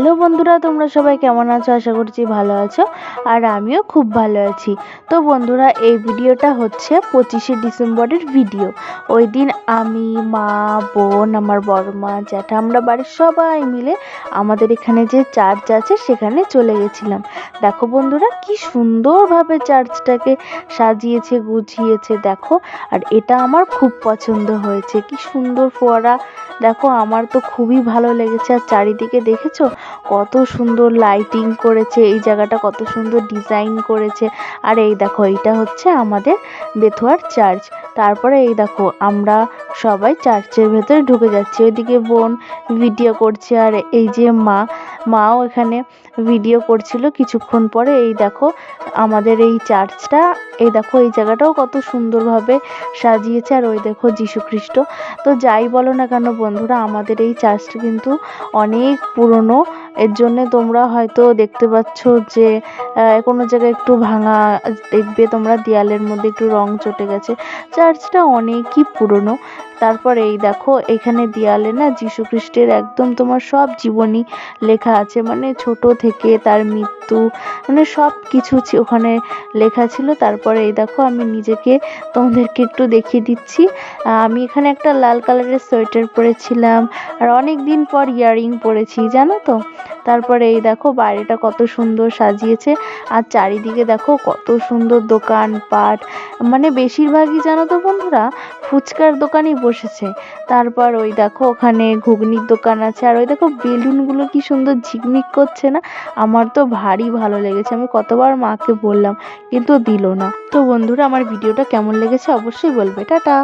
Hello বন্ধুরা, তোমরা সবাই কেমন আছো? আশা করছি ভালো আছো আর আমিও খুব ভালো আছি। তো বন্ধুরা, এই ভিডিওটা হচ্ছে পঁচিশে ডিসেম্বরের ভিডিও। ওই দিন আমি, মা, বোন, আমার বড় মা জ্যাঠা, আমরা বাড়ির সবাই মিলে আমাদের এখানে যে চার্চ আছে, সেখানে চলে গেছিলাম। দেখো বন্ধুরা, কি সুন্দরভাবে চার্চটাকে সাজিয়েছে, গুছিয়েছে, দেখো। আর এটা আমার খুব পছন্দ হয়েছে। কি সুন্দর ফোয়ারা। দেখো, আমার তো খুবই ভালো লেগেছে। আর চারিদিকে দেখেছ? কত সুন্দর লাইটিং করেছে, এই জায়গাটা কত সুন্দর ডিজাইন করেছে। আর এই দেখো, এইটা হচ্ছে আমাদের বেথুয়ার চার্চ তারপরে এই দেখো, আমরা সবাই চার্চের ভেতরে ঢুকে যাচ্ছি। ওইদিকে বোন ভিডিও করছে, আর এই যে মা, মাও এখানে ভিডিও করছিল কিছুক্ষণ পরে। এই দেখো, আমাদের এই চার্চটা এই দেখো, এই জায়গাটাও কত সুন্দরভাবে সাজিয়েছে। আর ওই দেখো খ্রিস্ট তো যাই বলো না কেন বন্ধুরা, আমাদের এই চার্চটা কিন্তু অনেক পুরনো এর জন্যে তোমরা হয়তো দেখতে পাচ্ছ যে কোনো জায়গায় একটু ভাঙা দেখবে তোমরা, দেয়ালের মধ্যে একটু রং চটে গেছে। চার্চটা অনেকই পুরনো। তারপর এই দেখো, এখানে দেয়ালে না যীশু খ্রিস্টের একদম তোমার সব জীবনী লেখা আছে। মানে ছোট থেকে তার মৃত্যু মানে সব কিছু ওখানে লেখা ছিল। তারপরে এই দেখো, আমি নিজেকে তোমাদেরকে একটু দেখিয়ে দিচ্ছি। আমি এখানে একটা লাল কালারের সোয়েটার পরেছিলাম। আর অনেক দিন পর ইয়াররিং পরেছি, জানো তো? তারপরে এই দেখো বাইরেটা কত সুন্দর সাজিয়েছে। আর চারিদিকে দেখো কত সুন্দর দোকান দোকানপাট মানে বেশিরভাগই জানো তো বন্ধুরা, ফুচকার দোকানই বসেছে। তারপর ওই দেখো ওখানে ঘুগনির দোকান আছে। আর ওই দেখো বেলুনগুলো কি সুন্দর ঝিকমিক করছে না? আমার তো ভারী ভালো লেগেছে। আমি কতবার মাকে বললাম, কিন্তু দিল না। তো বন্ধুরা, আমার ভিডিওটা কেমন লেগেছে অবশ্যই বলবে। টাটা!